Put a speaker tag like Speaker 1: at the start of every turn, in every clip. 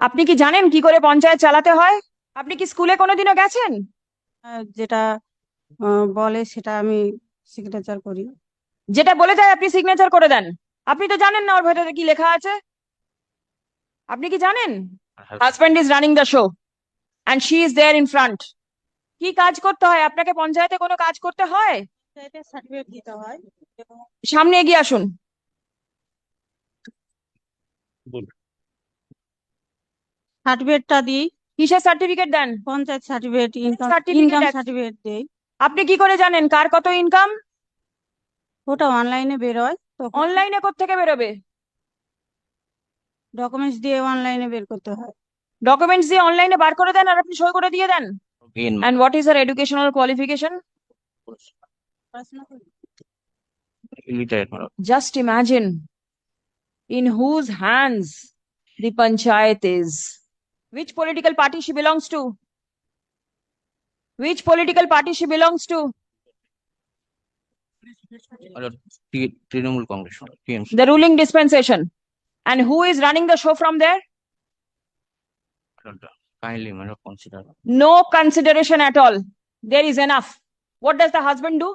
Speaker 1: আপনি কি জানেন কি করে পঞ্চায়েত চালাতে হয়? আপনি কি স্কুলে কোনোদিনও গেছেন?
Speaker 2: যেটা বলে সেটা আমি সিগনেচার করি।
Speaker 1: যেটা বলে দেয় আপনি সিগনেচার করে দেন। আপনি তো জানেন না ওর ভেতরে কি লেখা আছে। আপনি কি জানেন? Husband is running the show and she is there in front কি কাজ করতে হয়? আপনাকে পঞ্চায়েতে কোনো কাজ করতে হয়?
Speaker 2: সার্টিফিকেট দিতে হয়।
Speaker 1: সামনে এগিয়ে আসুন।
Speaker 2: সার্টিফিকেটটা দিই।
Speaker 1: কিসের সার্টিফিকেট দেন?
Speaker 2: Panchayat certificate income
Speaker 1: certificate
Speaker 2: income
Speaker 1: আছে।
Speaker 2: সার্টিফিকেট দেই।
Speaker 1: আপনি কি করে জানেন? কার কত ইনকাম
Speaker 2: ওটা অনলাইনে বেরোয় তখন।
Speaker 1: অনলাইনে থেকে বেরোবে?
Speaker 2: ডকুমেন্টস দিয়ে অনলাইনে বের করতে হয়।
Speaker 1: ডকুমেন্টস দিয়ে অনলাইনে বার করে দেন আর আপনি সই করে দিয়ে দেন?
Speaker 3: In
Speaker 1: and what is her educational qualification
Speaker 2: পড়াশোনা করি।
Speaker 3: illiterate madam.
Speaker 1: Just imagine in whose hands the panchayat is. Which political party she belongs to? Which political party she belongs to?
Speaker 3: Madam, Trinamool Congress.
Speaker 1: The ruling dispensation. And who is running the show from there?
Speaker 3: Kindly, madam, consider.
Speaker 1: No consideration at all. There is enough. What does the husband do?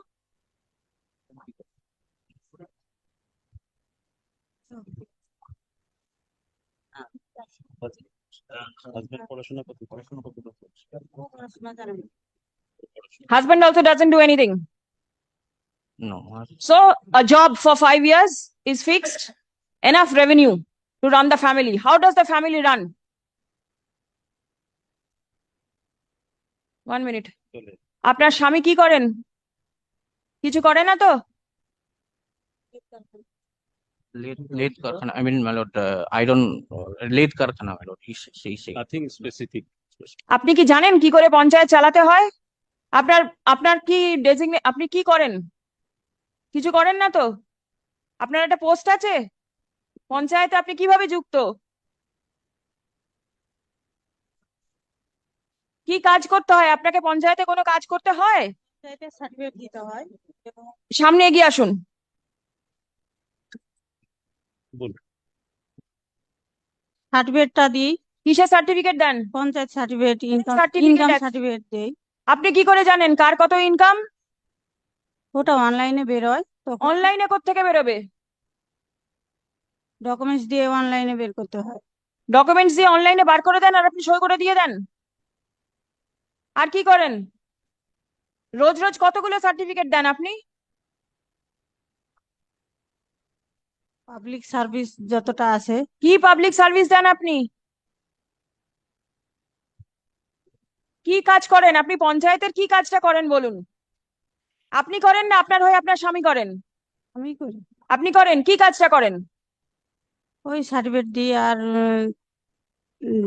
Speaker 4: Husband পড়াশোনা করতে পড়াশোনা করতে
Speaker 2: ও পড়াশোনা জানে না।
Speaker 1: Husband also doesn't do anything.
Speaker 3: No.
Speaker 1: So a job for five years is fixed. Enough revenue to run the family. How does the family run? One minute. আপনার স্বামী কি করেন কিছু করে না তো
Speaker 3: late, late Karkhana, I mean, my lord, uh, I don't, uh, Karkhana, my lord, he s- he say.
Speaker 4: Nothing specific
Speaker 1: আপনি কি জানেন কি করে পঞ্চায়েত চালাতে হয়? আপনার আপনার কি ডেজিগনে আপনি কি করেন? কিছু করেন না তো? আপনার একটা পোস্ট আছে? পঞ্চায়েতে আপনি কীভাবে যুক্ত? কি কাজ করতে হয়? আপনাকে পঞ্চায়েতে কোনো কাজ করতে হয়?
Speaker 2: হয়।
Speaker 1: সামনে এগিয়ে আসুন।
Speaker 2: সার্টিফিকেটটা দিই।
Speaker 1: কিসের সার্টিফিকেট দেন?
Speaker 2: Panchayat certificate income
Speaker 1: certificate?
Speaker 2: Income
Speaker 1: আছে।
Speaker 2: সার্টিফিকেট দেই।
Speaker 1: আপনি কি করে জানেন? কার কত ইনকাম
Speaker 2: ওটা অনলাইনে বেরোয় তখন।
Speaker 1: অনলাইনে থেকে বেরোবে?
Speaker 2: ডকুমেন্টস দিয়ে অনলাইনে বের করতে হয়।
Speaker 1: ডকুমেন্টস দিয়ে অনলাইনে বার করে দেন আর আপনি সই করে দিয়ে দেন? আর কি করেন? রোজ রোজ কতগুলো সার্টিফিকেট দেন আপনি?
Speaker 2: পাবলিক সার্ভিস যতটা আছে।
Speaker 1: কি পাবলিক সার্ভিস দেন আপনি? কি কাজ করেন? আপনি পঞ্চায়েতের কি কাজটা করেন বলুন। আপনি করেন না আপনার হয়ে আপনার স্বামী করেন?
Speaker 2: আমি করি।
Speaker 1: আপনি করেন কি কাজটা করেন?
Speaker 2: ওই সার্টিফিকেট দিয়ে আর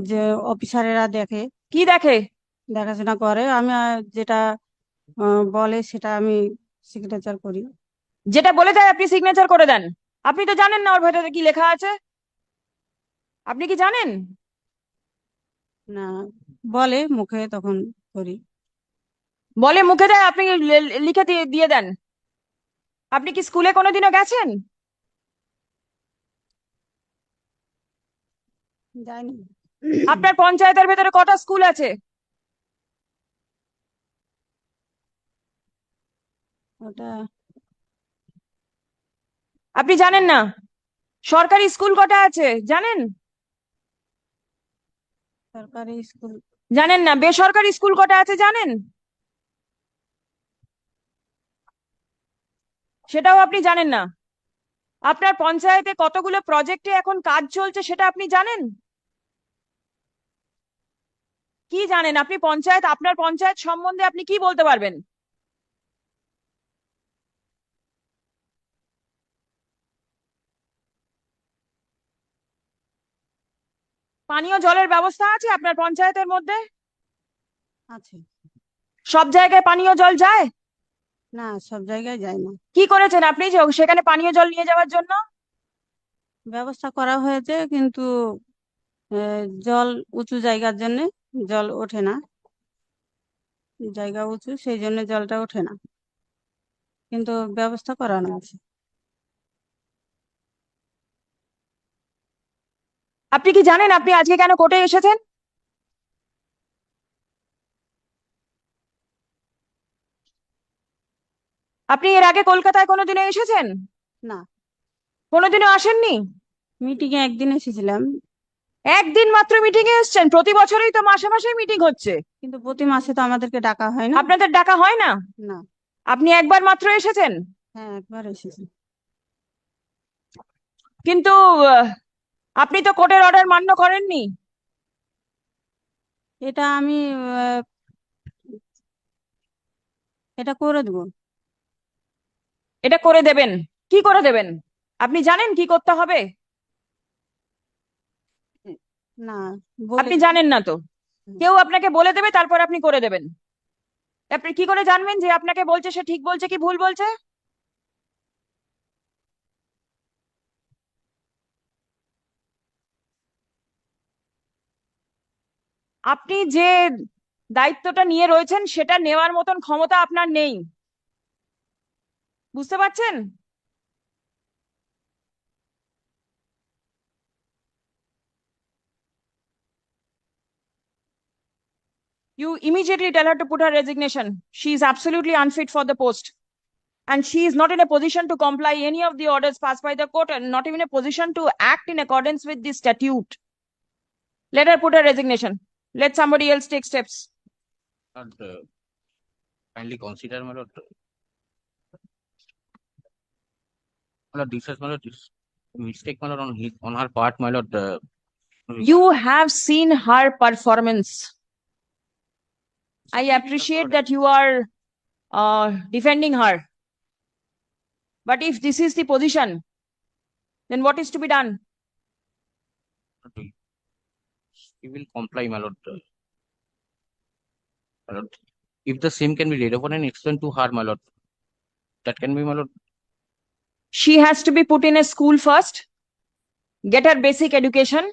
Speaker 2: যে অফিসারেরা দেখে।
Speaker 1: কি দেখে?
Speaker 2: দেখাশোনা করে। আমি যেটা বলে সেটা আমি সিগনেচার করি।
Speaker 1: যেটা বলে দেয় আপনি সিগনেচার করে দেন। আপনি তো জানেন না ওর ভেতরে কি লেখা আছে। আপনি কি জানেন?
Speaker 2: না। বলে মুখে তখন করি।
Speaker 1: বলে মুখে দেয় আপনি লিখে দিয়ে দিয়ে দেন। আপনি কি স্কুলে কোনোদিনও গেছেন?
Speaker 2: জানি
Speaker 1: আপনার পঞ্চায়েতের ভেতরে কটা স্কুল আছে?
Speaker 2: ওটা
Speaker 1: আপনি জানেন না? সরকারি স্কুল কটা আছে? জানেন?
Speaker 2: সরকারি স্কুল।
Speaker 1: জানেন না? বেসরকারি স্কুল কটা আছে জানেন? সেটাও আপনি জানেন না। আপনার পঞ্চায়েতে কতগুলো প্রজেক্টে এখন কাজ চলছে সেটা আপনি জানেন? কি জানেন? আপনি পঞ্চায়েত আপনার পঞ্চায়েত সম্বন্ধে আপনি কি বলতে পারবেন? পানীয় জলের ব্যবস্থা আছে আপনার পঞ্চায়েতের মধ্যে?
Speaker 2: আছে।
Speaker 1: সব জায়গায় পানীয় জল যায়?
Speaker 2: না সব জায়গায় যায় না।
Speaker 1: কি করেছেন আপনি যে সেখানে পানীয় জল নিয়ে যাওয়ার জন্য?
Speaker 2: ব্যবস্থা করা হয়েছে কিন্তু জল উঁচু জায়গার জন্য জল ওঠে না। জায়গা উঁচু সেই জন্য জলটা ওঠে না। কিন্তু ব্যবস্থা করানো আছে।
Speaker 1: আপনি কি জানেন আপনি আজকে কেন কোর্টে এসেছেন? আপনি এর আগে কলকাতায় কোনোদিনও এসেছেন?
Speaker 2: না।
Speaker 1: কোনোদিনও আসেননি?
Speaker 2: মিটিং এ একদিন এসেছিলাম।
Speaker 1: একদিন মাত্র মিটিং এ এসেছেন? প্রতি বছরই তো মাসে মাসে মিটিং হচ্ছে।
Speaker 2: কিন্তু প্রতি মাসে তো আমাদেরকে ডাকা হয় না।
Speaker 1: আপনাদের ডাকা হয় না?
Speaker 2: না।
Speaker 1: আপনি একবার মাত্র এসেছেন?
Speaker 2: হ্যাঁ একবার এসেছি।
Speaker 1: কিন্তু আপনি তো কোর্টের অর্ডার মান্য করেননি।
Speaker 2: এটা আমি এটা করে দেবো।
Speaker 1: এটা করে দেবেন। কি করে দেবেন? আপনি জানেন কি করতে হবে?
Speaker 2: না
Speaker 1: আপনি জানেন না তো। কেউ আপনাকে বলে দেবে তারপর আপনি করে দেবেন। আপনি কি করে জানবেন যে আপনাকে বলছে সে ঠিক বলছে কি ভুল বলছে? আপনি যে দায়িত্বটা নিয়ে রয়েছেন সেটা নেওয়ার মতন ক্ষমতা আপনার নেই বুঝতে পারছেন You immediately tell her to put her resignation. She is absolutely unfit for the post. And she is not in a position to comply any of the orders passed by the court and not even a position to act in accordance with the statute. Let her put her resignation. Let somebody else take steps.
Speaker 3: Lord, uh, kindly consider, my lord. My lord, this is, my lord, this mistake, my lord, on his, on her part, my lord. uh,
Speaker 1: You have seen her performance. I appreciate that you are uh, defending her. But if this is the position, then what is to be done?
Speaker 3: He will comply, my lord. My lord, if the same can be laid upon and explained to her, my lord, that can be, my lord,
Speaker 1: She has to be put in a school first, get her basic education,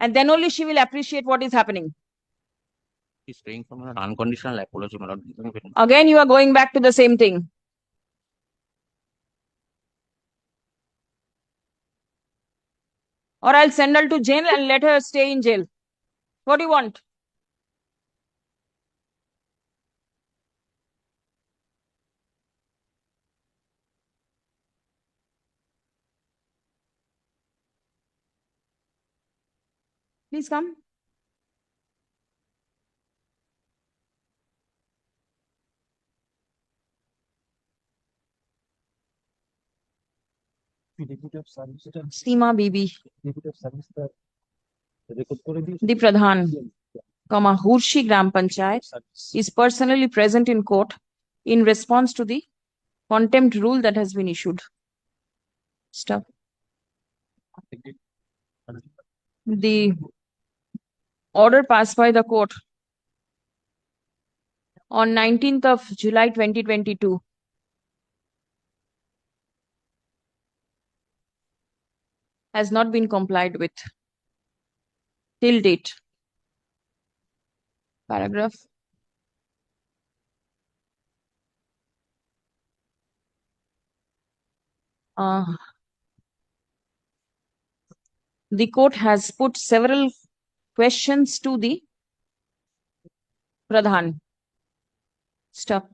Speaker 1: and then only she will appreciate what is happening.
Speaker 3: he's praying for lord, unconditional apology, my lord.
Speaker 1: Again, you are going back to the same thing. Or I'll send her to jail and let her stay in jail. What do you want? Please come.
Speaker 4: Deputy of Service, এটা
Speaker 1: Seema Bibi,
Speaker 4: Deputy of Service
Speaker 1: the Pradhan, comma, Hurshi Gram Panchayat is personally present in court in response to the contempt rule that has been issued. Stop. The order passed by the court on nineteenth of July twenty twenty-two has not been complied with till date. Paragraph Uh, the court has put several questions to the Pradhan. Stop.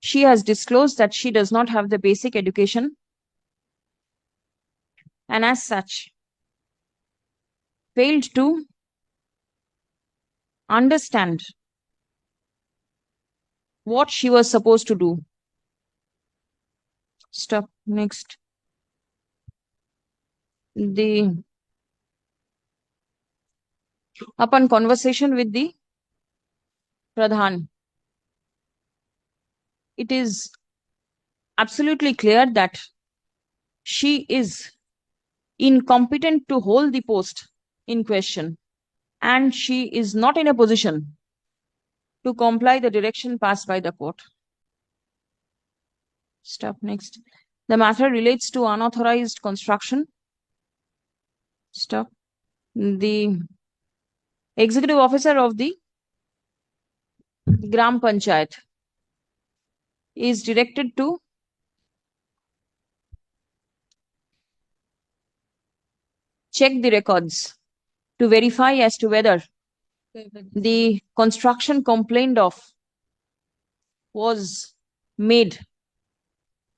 Speaker 1: She has disclosed that she does not have the basic education and as such failed to understand what she was supposed to do. Stop. Next. The upon conversation with the Pradhan, it is absolutely clear that she is incompetent to hold the post in question and she is not in a position to comply the direction passed by the court. Stop next. The matter relates to unauthorized construction. Stop. The executive officer of the Gram Panchayat is directed to check the records to verify as to whether the construction complained of was made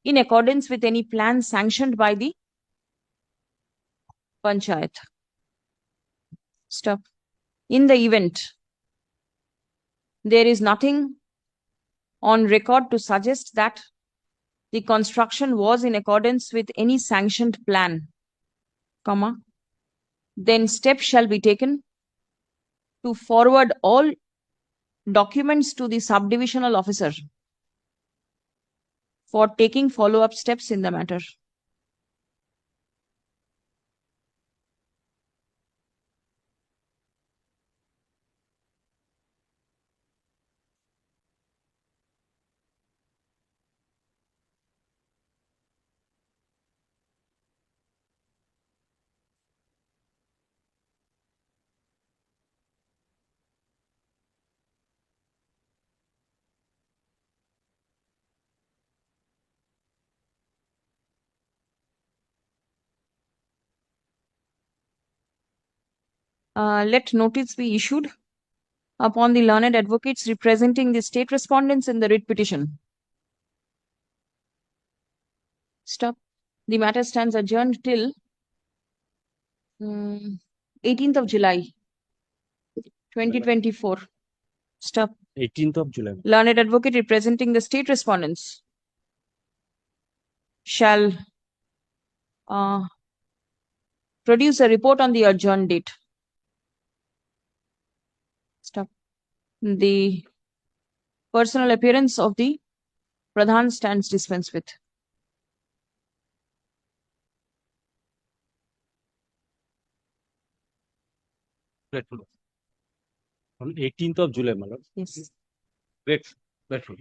Speaker 1: in accordance with any plan sanctioned by the panchayat. Stop. In the event there is nothing on record to suggest that the construction was in accordance with any sanctioned plan, comma, then steps shall be taken to forward all documents to the subdivisional officer for taking follow-up steps in the matter. Uh, let notice be issued upon the learned advocates representing the state respondents in the writ petition. Stop. The matter stands adjourned till mm, 18th of July, 2024. Stop.
Speaker 4: Eighteenth of July.
Speaker 1: Learned advocate representing the state respondents shall uh, produce a report on the adjourned date. Stop. The personal appearance of the Pradhan stands dispensed with.
Speaker 4: On eighteenth of July, my lord.
Speaker 1: Yes.
Speaker 4: Great, grateful.